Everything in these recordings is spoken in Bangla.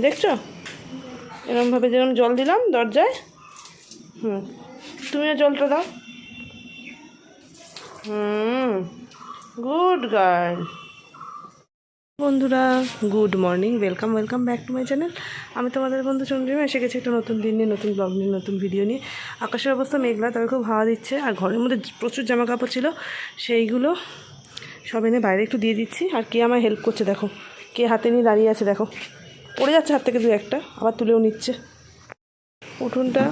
দেখছ? এরমভাবে যেরকম জল দিলাম দরজায়। হুম। তুমিও জলটা দাও। হুম। Good girl. বন্ধুরা, good morning. Welcome welcome back to my channel. আমি তোমাদের বন্ধু চন্দ্রিমা। এসে গেছি একটা নতুন দিন নিয়ে, নতুন ব্লগ নিয়ে, নতুন ভিডিও নিয়ে। আকাশের অবস্থা মেঘলা, তবে খুব হাওয়া দিচ্ছে। আর ঘরের মধ্যে প্রচুর জামা কাপড় ছিল, সেইগুলো সব এনে বাইরে একটু দিয়ে দিচ্ছি। আর কে আমায় হেল্প করছে, দেখো। কে হাতে নিয়ে দাঁড়িয়ে আছে, দেখো। পড়ে যাচ্ছে হাত থেকে দু একটা আবার তুলেও নিচ্ছে। উঠোনটা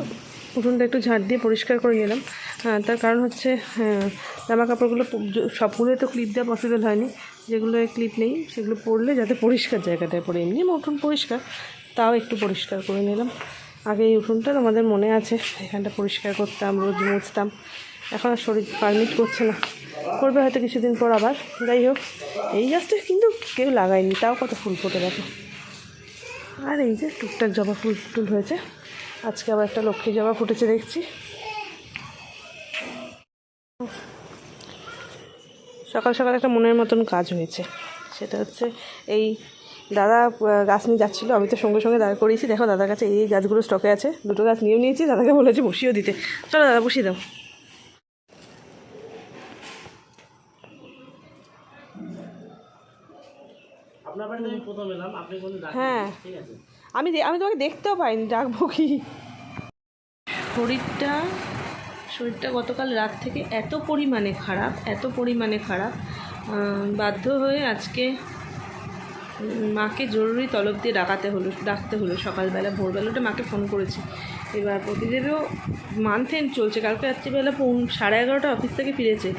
উঠোনটা একটু ঝাড় দিয়ে পরিষ্কার করে নিলাম। হ্যাঁ তার কারণ হচ্ছে হ্যাঁ, জামা কাপড়গুলো সবগুলোই তো ক্লিপ দেওয়া পসিবল হয়নি। যেগুলো ক্লিপ নেই সেগুলো পরলে যাতে পরিষ্কার জায়গাটায় পড়ে। এমনি উঠোন পরিষ্কার তাও একটু পরিষ্কার করে নিলাম। আগে এই উঠোনটা আমাদের মনে আছে এখানটা পরিষ্কার করতাম রোজ মুছতাম। এখন আর শরীর পারমিট করছে না। করবে হয়তো কিছুদিন পর আবার। যাই হোক এই গাছটা কিন্তু কেউ লাগায়নি তাও কত ফুল ফোটে দেখো। আর এই যে টুকটাক জবা ফুল টুল হয়েছে। আজকে আবার একটা লক্ষ্মী জবা ফুটেছে, দেখছি। সকাল সকাল একটা মনের মতন কাজ হয়েছে। সেটা হচ্ছে এই দাদা গাছ নিয়ে যাচ্ছিল। আমি তো সঙ্গে সঙ্গে দাঁড় করিয়েছি। দেখো, দাদার কাছে এই গাছগুলো স্টকে আছে। দুটো গাছ নিয়েও নিয়েছি, দাদাকে বলেছি বসিয়েও দিতে। চলো দাদা, বসিয়ে দাও। হ্যাঁ। আমি আমি তোমাকে দেখতেও পাইনি ডাকবো কি? শরীরটা শরীরটা গতকাল রাত থেকে এত পরিমাণে খারাপ এত পরিমাণে খারাপ বাধ্য হয়ে আজকে মাকে জরুরি তলব দিয়ে ডাকাতে হলো, ডাকতে হলো সকালবেলা ভোরবেলাটা মাকে ফোন করেছি। এবার প্রতিদেরও মান্থ এন্ড চলছে, কালকে রাত্রিবেলা সাড়ে এগারোটা অফিস থেকে ফিরেছে।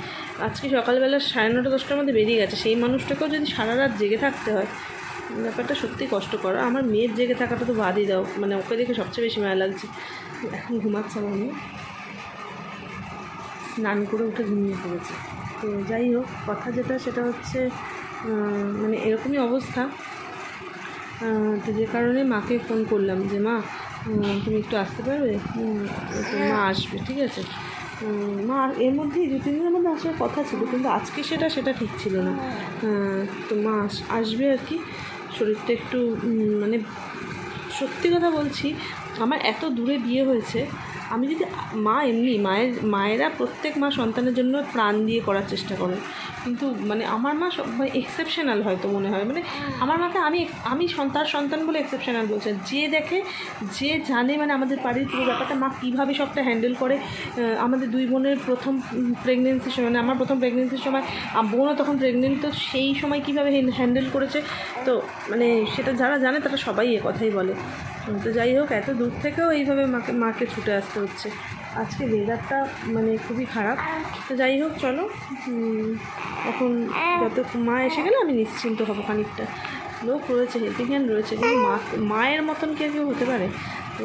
আজকে সকালবেলা সাড়ে নটা, দশটার মধ্যে বেরিয়ে গেছে। সেই মানুষটাকেও যদি সারা রাত জেগে থাকতে হয়, ব্যাপারটা সত্যি কষ্টকর। আমার মেয়ের জেগে থাকাটা তো বাদই দাও মানে ওকে দেখে সবচেয়ে বেশি মায়া লাগছে। এখন ঘুমাচ্ছে আমার মেয়ে স্নান করে উঠে ঘুমিয়ে পড়েছে। তো যাই হোক, কথা যেটা সেটা হচ্ছে মানে এরকমই অবস্থা। তো যে কারণে মাকে ফোন করলাম যে, মা তুমি একটু আসতে পারবে? মা আসবে, ঠিক আছে। মা, এর মধ্যেই দু, তিন দিনের মধ্যে আসার কথা ছিল, কিন্তু আজকে সেটা সেটা ঠিক ছিল না। তো মা আসবে আর কি। শরীরটা একটু মানে সত্যি কথা বলছি, আমার এত দূরে বিয়ে হয়েছে আমি যদি মা এমনি, মায়ের, মায়েরা প্রত্যেক মা সন্তানের জন্য প্রাণ দিয়ে করার চেষ্টা করে কিন্তু মানে আমার মা সব মানে এক্সেপশনাল হয়তো মনে হয়। মানে আমার মাকে আমি আমি সন্তান সন্তান বলে এক্সেপশনাল বলছে। যে দেখে, যে জানে মানে আমাদের বাড়ির পুরো ব্যাপারটা, মা কীভাবে সবটা হ্যান্ডেল করে। আমাদের দুই বোনের প্রথম প্রেগনেন্সির সময় মানে আমার প্রথম প্রেগনেন্সির সময় বোনও তখন প্রেগনেন্ট তো সেই সময় কীভাবে হ্যান্ডেল করেছে। তো মানে সেটা যারা জানে তারা সবাই এ কথাই বলে। তো যাই হোক, এত দূর থেকেও এইভাবে মাকে মাকে ছুটে আসতে হচ্ছে। আজকে ওয়েদারটা মানে খুবই খারাপ। তো যাই হোক, চলো এখন যত মা এসে গেলে আমি নিশ্চিন্ত হব খানিকটা। লোক রয়েছে হেল্পিং হ্যান্ড রয়েছে, কিন্তু মা, মায়ের মতন কে কেউ হতে পারে। তো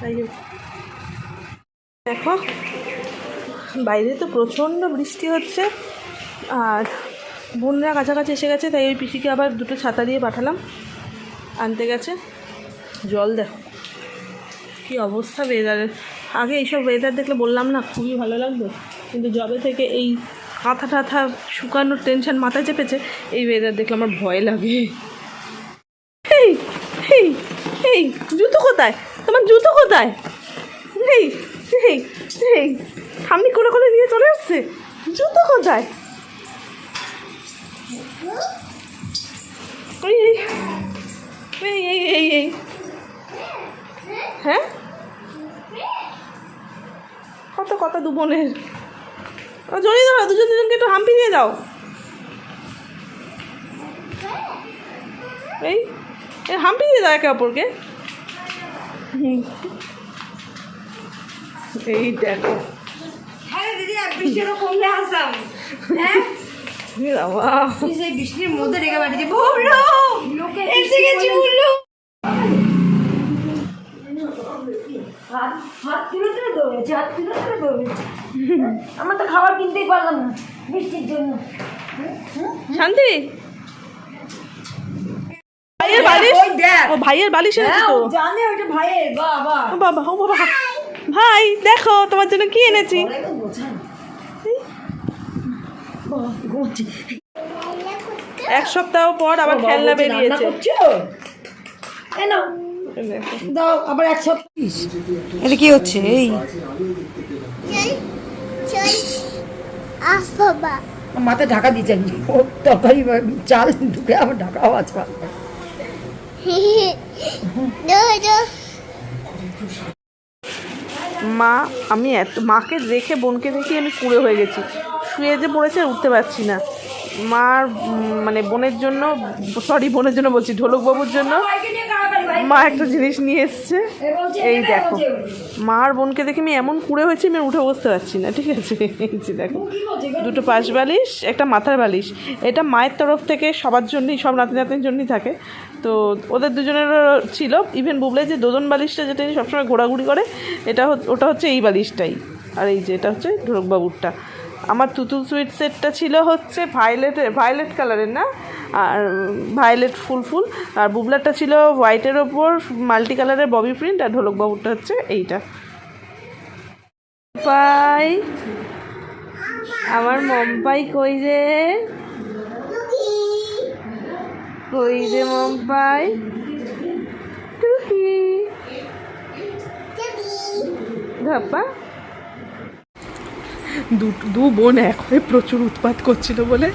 যাই হোক। দেখো, বাইরে তো প্রচণ্ড বৃষ্টি হচ্ছে, আর বোনরা কাছাকাছি এসে গেছে, তাই ওই পিসিকে আবার দুটো ছাতা দিয়ে পাঠালাম। আনতে গেছে। জল দেখো। কী অবস্থা ওয়েদারের আগে এইসব ওয়েদার দেখলে বললাম না, খুবই ভালো লাগতো। কিন্তু জবে থেকে এই কাঁথা টাথা শুকানোর টেনশন মাথায় চেপেছে, এই ওয়েদার দেখলে আমার ভয় লাগে। এই এই এই জুতো কোথায়? তোমার জুতো কোথায়? এই এই এই সামনে করে করে দিয়ে চলে আসছে। জুতো কোথায়? এই এই এই এই হ্যাঁ? কত কত দু বোনের ও জড়িয়ে ধরো দুজন দুজনকে একটু হাম্পি দিয়ে দাও। এই এই হাম্পি দিয়ে দাও একে অপরকে। এই দেখো। হ্যাঁ? বৃষ্টির মধ্যে রেখে বাড়িতে বলল এসে গেছি বলল। হাত হাত তুলে তুলে দৌড়েছে হাত তুলে তুলে দৌড়েছে আমরা তো খাবার কিনতেই পারলাম না বৃষ্টির জন্য শান্তি ভাইয়ের বালিশ ও ভাইয়ের বালিশ এনেছে হ্যাঁ, ও জানে ওইটা ভাইয়ের বাবা। বাবা ও বাবা। ভাই দেখো তোমার জন্য কি এনেছি? এক সপ্তাহ পর আবার খেলনা বেরিয়েছে। নাও। দাও আবার একশো পিস। এটা কি হচ্ছে? এই। মাথায় ঢাকা দিচ্ছেন ও তরকারি চাল ঢুকে আবার ঢাকা আওয়াজ পাবে মা আমি এত মাকে দেখে বোনকে দেখে আমি কুড়ে হয়ে গেছি। শুয়ে যে পড়েছে উঠতে পারছি না। মার মানে বোনের জন্য সরি বোনের জন্য বলছি, ঢোলকবাবুর জন্য মা একটা জিনিস নিয়ে এসছে। এই দেখো, মার বোনকে দেখে আমি এমন কুড়ে হয়েছি, আমি উঠে বসতে পারছি না, ঠিক আছে? দেখো, দুটো পাশ বালিশ, একটা মাথার বালিশ। এটা মায়ের তরফ থেকে সবার জন্যই, সব নাতি নাতির জন্যই থাকে। তো ওদের দুজনেরও ছিল ইভেন বুবলে যে দোদন বালিশটা যেটা সবসময় ঘোরাঘুরি করে, এটা ওটা হচ্ছে এই বালিশটাই। আর এই যে, এটা হচ্ছে ঢোলকবাবুরটা। আমার তুতুল সুইট সেটটা ছিল হচ্ছে ভায়োলেটের ভায়োলেট কালারের না? আর ভায়োলেট ফুল ফুল। আর বুবলারটা ছিল হোয়াইটের ওপর, মাল্টি কালারের ববি প্রিন্ট আর ঢোলকবাবুরটা হচ্ছে এইটা। পাই, আমার মম্পাই কই রে? কই রে মম্পাই? টুকি। ধাপ্পা? দু দু বোন এক হয়ে প্রচুর উৎপাত করছিল বলে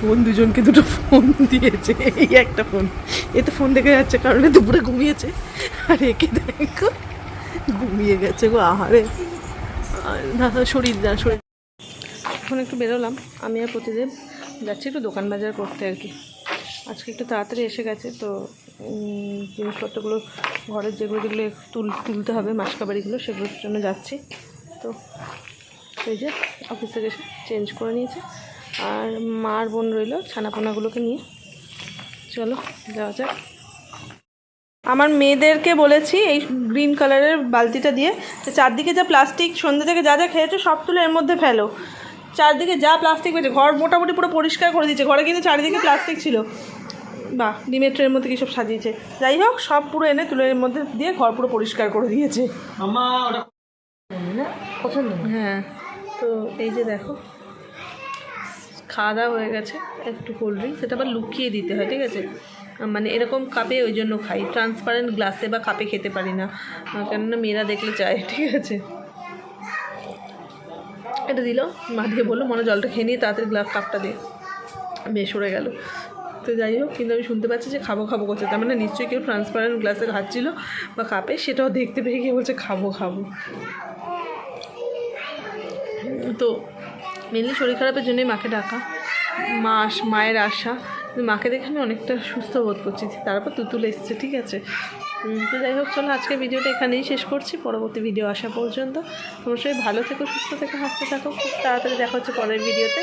বোন দুজনকে দুটো ফোন দিয়েছে। এই একটা ফোন এতে ফোন দেখে যাচ্ছে, কারণ দুপুরে ঘুমিয়েছে। আর একে দেখো, ঘুমিয়ে গেছে গো, আহারে। না শরীর না, শরীর। এখন একটু বেরোলাম, আমি আর প্রতিদিন যাচ্ছি একটু দোকান বাজার করতে আর কি। আজকে একটু তাড়াতাড়ি এসে গেছে, তো জিনিসপত্রগুলো, ঘরের যেগুলো যেগুলো তুল, তুলতে হবে, মাসকাবাড়িগুলো, সেগুলোর জন্য যাচ্ছি। তো এই যে অফিস থেকে এসে চেঞ্জ করে নিয়েছে। আর মার বোন রইল ছানাপোনাগুলোকে নিয়ে। চলো যাওয়া যাক। আমার মেয়েদেরকে বলেছি এই গ্রিন কালারের বালতিটা দিয়ে যে চারদিকে যা প্লাস্টিক সন্ধ্যে থেকে যা যা খেয়েছো সব তুলে এর মধ্যে ফেলো। চারদিকে যা প্লাস্টিক পেয়েছে ঘর মোটামুটি পুরো পরিষ্কার করে দিয়েছে। ঘরে কিন্তু চারিদিকে প্লাস্টিক ছিল। বাহ ডিমের ট্রের মধ্যে কী সব সাজিয়েছে। যাই হোক সব পুরো এনে তুলে এর মধ্যে দিয়ে ঘর পুরো পরিষ্কার করে দিয়েছে। হ্যাঁ। তো এই যে দেখো খাওয়া দাওয়া হয়ে গেছে, একটু কোল্ড ড্রিঙ্ক সেটা আবার লুকিয়ে দিতে হয়, ঠিক আছে? মানে এরকম কাপে ওই জন্য খাই ট্রান্সপারেন্ট গ্লাসে বা কাপে খেতে পারি না কেননা মেয়েরা দেখলে চায়, ঠিক আছে? এটা দিল, মা দিয়ে বলল, মনে জলটা খেয়ে নিয়ে তাড়াতাড়ি গ্লাস কাপটা দিয়ে বেশ, সরে গেল। তো যাই হোক, কিন্তু আমি শুনতে পাচ্ছি যে খাব খাব করছে, তার মানে নিশ্চয়ই কেউ ট্রান্সপারেন্ট গ্লাসে খাচ্ছিল বা কাপে, সেটাও দেখতে পেয়ে গিয়ে বলছে, খাব খাব। তো মেনলি শরীর খারাপের জন্যই মাকে ডাকা। মা মায়ের আশা। মাকে দেখে আমি অনেকটা সুস্থ বোধ করছি। তারপর তুতুল এসছে, ঠিক আছে? তো যাই হোক, চলো আজকে ভিডিওটা এখানেই শেষ করছি। পরবর্তী ভিডিও আসা পর্যন্ত। তোমার সবাই ভালো থেকো, সুস্থ থেকে, হাসতে থাকো। খুব তাড়াতাড়ি দেখা হচ্ছে পরের ভিডিওতে।